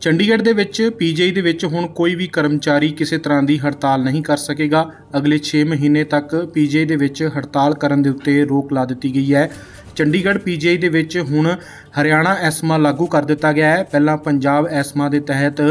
ਚੰਡੀਗੜ੍ਹ ਦੇ ਵਿੱਚ, ਪੀਜੀਆਈ ਦੇ ਵਿੱਚ ਹੁਣ ਕੋਈ ਵੀ ਕਰਮਚਾਰੀ ਕਿਸੇ ਤਰ੍ਹਾਂ ਦੀ ਹੜਤਾਲ ਨਹੀਂ ਕਰ ਸਕੇਗਾ। ਅਗਲੇ 6 ਮਹੀਨੇ ਤੱਕ ਪੀਜੀਆਈ ਦੇ ਵਿੱਚ ਹੜਤਾਲ ਕਰਨ ਦੇ ਉੱਤੇ ਰੋਕ ਲਾ ਦਿੱਤੀ ਗਈ ਹੈ। ਚੰਡੀਗੜ੍ਹ ਪੀਜੀਆਈ ਦੇ ਵਿੱਚ ਹੁਣ ਹਰਿਆਣਾ ਐਸਮਾ ਲਾਗੂ ਕਰ ਦਿੱਤਾ ਗਿਆ ਹੈ। ਪਹਿਲਾਂ ਪੰਜਾਬ ਐਸਮਾ ਦੇ ਤਹਿਤ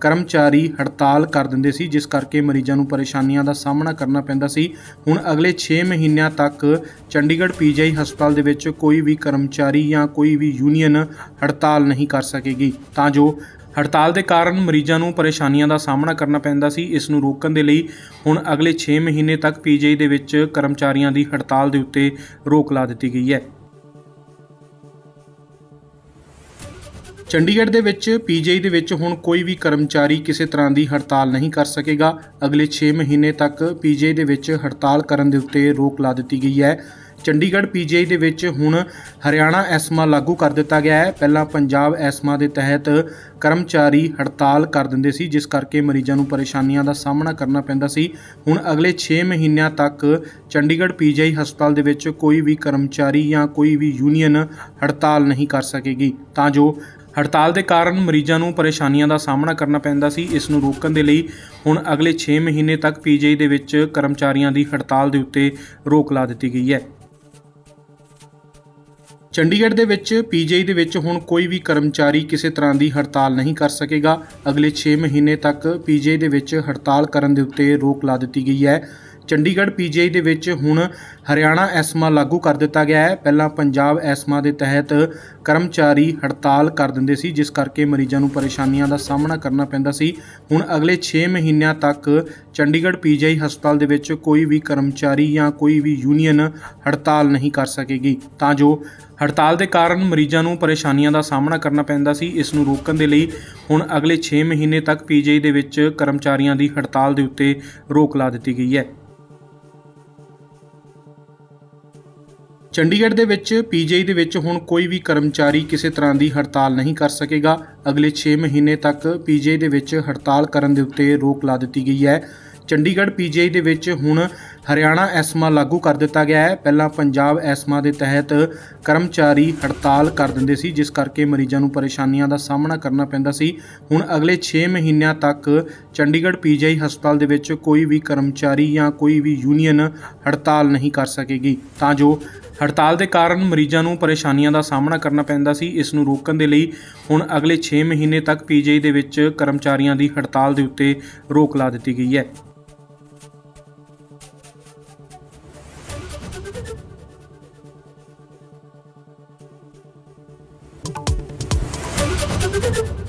ਕਰਮਚਾਰੀ ਹੜਤਾਲ ਕਰ ਦਿੰਦੇ ਸੀ, ਜਿਸ ਕਰਕੇ ਮਰੀਜ਼ਾਂ ਨੂੰ ਪਰੇਸ਼ਾਨੀਆਂ ਦਾ ਸਾਹਮਣਾ ਕਰਨਾ ਪੈਂਦਾ ਸੀ। ਹੁਣ ਅਗਲੇ 6 ਮਹੀਨਿਆਂ ਤੱਕ ਚੰਡੀਗੜ੍ਹ ਪੀਜੀਆਈ ਹਸਪਤਾਲ ਦੇ ਵਿੱਚ ਕੋਈ ਵੀ ਕਰਮਚਾਰੀ ਜਾਂ ਕੋਈ ਵੀ ਯੂਨੀਅਨ ਹੜਤਾਲ ਨਹੀਂ ਕਰ ਸਕੇਗੀ। ਤਾਂ ਜੋ ਹੜਤਾਲ ਦੇ ਕਾਰਨ ਮਰੀਜ਼ਾਂ ਨੂੰ ਪਰੇਸ਼ਾਨੀਆਂ ਦਾ ਸਾਹਮਣਾ ਕਰਨਾ ਪੈਂਦਾ ਸੀ, ਇਸ ਨੂੰ ਰੋਕਣ ਦੇ ਲਈ ਹੁਣ ਅਗਲੇ 6 ਮਹੀਨੇ ਤੱਕ ਪੀਜੀਆਈ ਦੇ ਵਿੱਚ ਕਰਮਚਾਰੀਆਂ ਦੀ ਹੜਤਾਲ ਦੇ ਉੱਤੇ ਰੋਕ ਲਾ ਦਿੱਤੀ ਗਈ ਹੈ। ਚੰਡੀਗੜ੍ਹ ਦੇ ਵਿੱਚ ਪੀਜੀਆਈ ਦੇ ਵਿੱਚ ਹੁਣ ਕੋਈ ਵੀ ਕਰਮਚਾਰੀ ਕਿਸੇ ਤਰ੍ਹਾਂ ਦੀ ਹੜਤਾਲ ਨਹੀਂ ਕਰ ਸਕੇਗਾ। ਅਗਲੇ 6 ਮਹੀਨੇ ਤੱਕ ਪੀਜੀਆਈ ਦੇ ਵਿੱਚ ਹੜਤਾਲ ਕਰਨ ਦੇ ਉੱਤੇ ਰੋਕ ਲਾ ਦਿੱਤੀ ਗਈ ਹੈ। ਚੰਡੀਗੜ੍ਹ ਪੀਜੀਆਈ ਦੇ ਵਿੱਚ ਹੁਣ ਹਰਿਆਣਾ ਐਸਮਾ ਲਾਗੂ ਕਰ ਦਿੱਤਾ ਗਿਆ ਹੈ। ਪਹਿਲਾਂ ਪੰਜਾਬ ਐਸਮਾ ਦੇ ਤਹਿਤ ਕਰਮਚਾਰੀ ਹੜਤਾਲ ਕਰ ਦਿੰਦੇ ਸੀ, ਜਿਸ ਕਰਕੇ ਮਰੀਜ਼ਾਂ ਨੂੰ ਪਰੇਸ਼ਾਨੀਆਂ ਦਾ ਸਾਹਮਣਾ ਕਰਨਾ ਪੈਂਦਾ ਸੀ। ਹੁਣ ਅਗਲੇ 6 ਮਹੀਨਿਆਂ ਤੱਕ ਚੰਡੀਗੜ੍ਹ ਪੀਜੀਆਈ ਹਸਪਤਾਲ ਦੇ ਵਿੱਚ ਕੋਈ ਵੀ ਕਰਮਚਾਰੀ ਜਾਂ ਕੋਈ ਵੀ ਯੂਨੀਅਨ ਹੜਤਾਲ ਨਹੀਂ ਕਰ ਸਕੇਗੀ। ਤਾਂ ਜੋ ਹੜਤਾਲ ਦੇ ਕਾਰਨ ਮਰੀਜ਼ਾਂ ਨੂੰ ਪਰੇਸ਼ਾਨੀਆਂ ਦਾ ਸਾਹਮਣਾ ਕਰਨਾ ਪੈਂਦਾ ਸੀ। ਇਸ ਨੂੰ ਰੋਕਣ ਦੇ ਲਈ ਹੁਣ ਅਗਲੇ 6 ਮਹੀਨੇ ਤੱਕ ਪੀਜੀਆਈ ਦੇ ਵਿੱਚ ਕਰਮਚਾਰੀਆਂ ਦੀ ਹੜਤਾਲ ਦੇ ਉੱਤੇ ਰੋਕ ਲਾ ਦਿੱਤੀ ਗਈ ਹੈ। ਚੰਡੀਗੜ੍ਹ ਦੇ ਵਿੱਚ ਪੀਜੀਆਈ ਦੇ ਵਿੱਚ ਹੁਣ ਕੋਈ ਵੀ ਕਰਮਚਾਰੀ ਕਿਸੇ ਤਰ੍ਹਾਂ ਦੀ ਹੜਤਾਲ ਨਹੀਂ ਕਰ ਸਕੇਗਾ। ਅਗਲੇ 6 ਮਹੀਨੇ ਤੱਕ ਪੀਜੀਆਈ ਦੇ ਵਿੱਚ ਹੜਤਾਲ ਕਰਨ ਦੇ ਉੱਤੇ ਰੋਕ ਲਾ ਦਿੱਤੀ ਗਈ ਹੈ। ਚੰਡੀਗੜ੍ਹ ਪੀਜੀਆਈ ਦੇ ਵਿੱਚ ਹੁਣ ਹਰਿਆਣਾ ਐਸਮਾ ਲਾਗੂ ਕਰ ਦਿੱਤਾ ਗਿਆ ਹੈ। ਪਹਿਲਾਂ ਪੰਜਾਬ ਐਸਮਾ ਦੇ ਤਹਿਤ ਕਰਮਚਾਰੀ ਹੜਤਾਲ ਕਰ ਦਿੰਦੇ ਸੀ, ਜਿਸ ਕਰਕੇ ਮਰੀਜ਼ਾਂ ਨੂੰ ਪਰੇਸ਼ਾਨੀਆਂ ਦਾ ਸਾਹਮਣਾ ਕਰਨਾ ਪੈਂਦਾ ਸੀ। ਹੁਣ ਅਗਲੇ 6 ਮਹੀਨਿਆਂ ਤੱਕ ਚੰਡੀਗੜ੍ਹ ਪੀਜੀਆਈ ਹਸਪਤਾਲ ਦੇ ਵਿੱਚ ਕੋਈ ਵੀ ਕਰਮਚਾਰੀ ਜਾਂ ਕੋਈ ਵੀ ਯੂਨੀਅਨ ਹੜਤਾਲ ਨਹੀਂ ਕਰ ਸਕੇਗੀ। ਤਾਂ ਜੋ ਹੜਤਾਲ ਦੇ ਕਾਰਨ ਮਰੀਜ਼ਾਂ ਨੂੰ ਪਰੇਸ਼ਾਨੀਆਂ ਦਾ ਸਾਹਮਣਾ ਕਰਨਾ ਪੈਂਦਾ ਸੀ, ਇਸ ਨੂੰ ਰੋਕਣ ਦੇ ਲਈ ਹੁਣ ਅਗਲੇ 6 ਮਹੀਨੇ ਤੱਕ ਪੀਜੀਆਈ ਦੇ ਵਿੱਚ ਕਰਮਚਾਰੀਆਂ ਦੀ ਹੜਤਾਲ ਦੇ ਉੱਤੇ ਰੋਕ ਲਾ ਦਿੱਤੀ ਗਈ ਹੈ। ਚੰਡੀਗੜ੍ਹ ਦੇ ਵਿੱਚ ਪੀਜੀਆਈ ਦੇ ਵਿੱਚ ਹੁਣ ਕੋਈ ਵੀ ਕਰਮਚਾਰੀ ਕਿਸੇ ਤਰ੍ਹਾਂ ਦੀ ਹੜਤਾਲ ਨਹੀਂ ਕਰ ਸਕੇਗਾ। ਅਗਲੇ 6 ਮਹੀਨੇ ਤੱਕ ਪੀਜੀਆਈ ਦੇ ਵਿੱਚ ਹੜਤਾਲ ਕਰਨ ਦੇ ਉੱਤੇ ਰੋਕ ਲਾ ਦਿੱਤੀ ਗਈ ਹੈ। ਚੰਡੀਗੜ੍ਹ ਪੀਜੀਆਈ ਦੇ ਵਿੱਚ ਹੁਣ ਹਰਿਆਣਾ ਐਸਮਾ ਲਾਗੂ ਕਰ ਦਿੱਤਾ ਗਿਆ ਹੈ। ਪਹਿਲਾਂ ਪੰਜਾਬ ਐਸਮਾ ਦੇ ਤਹਿਤ ਕਰਮਚਾਰੀ ਹੜਤਾਲ ਕਰ ਦਿੰਦੇ ਸੀ, ਜਿਸ ਕਰਕੇ ਮਰੀਜ਼ਾਂ ਨੂੰ ਪਰੇਸ਼ਾਨੀਆਂ ਦਾ ਸਾਹਮਣਾ ਕਰਨਾ ਪੈਂਦਾ ਸੀ। ਹੁਣ ਅਗਲੇ 6 ਮਹੀਨਿਆਂ ਤੱਕ ਚੰਡੀਗੜ੍ਹ ਪੀਜੀਆਈ ਹਸਪਤਾਲ ਦੇ ਵਿੱਚ ਕੋਈ ਵੀ ਕਰਮਚਾਰੀ ਜਾਂ ਕੋਈ ਵੀ ਯੂਨੀਅਨ ਹੜਤਾਲ ਨਹੀਂ ਕਰ ਸਕੇਗੀ। ਤਾਂ ਜੋ ਹੜਤਾਲ ਦੇ ਕਾਰਨ ਮਰੀਜ਼ਾਂ ਨੂੰ ਪਰੇਸ਼ਾਨੀਆਂ ਦਾ ਸਾਹਮਣਾ ਕਰਨਾ ਪੈਂਦਾ ਸੀ, ਇਸ ਨੂੰ ਰੋਕਣ ਦੇ ਲਈ ਹੁਣ ਅਗਲੇ 6 ਮਹੀਨੇ ਤੱਕ ਪੀਜੀਆਈ ਦੇ ਵਿੱਚ ਕਰਮਚਾਰੀਆਂ ਦੀ ਹੜਤਾਲ ਦੇ ਉੱਤੇ ਰੋਕ ਲਾ ਦਿੱਤੀ ਗਈ ਹੈ। Thank you.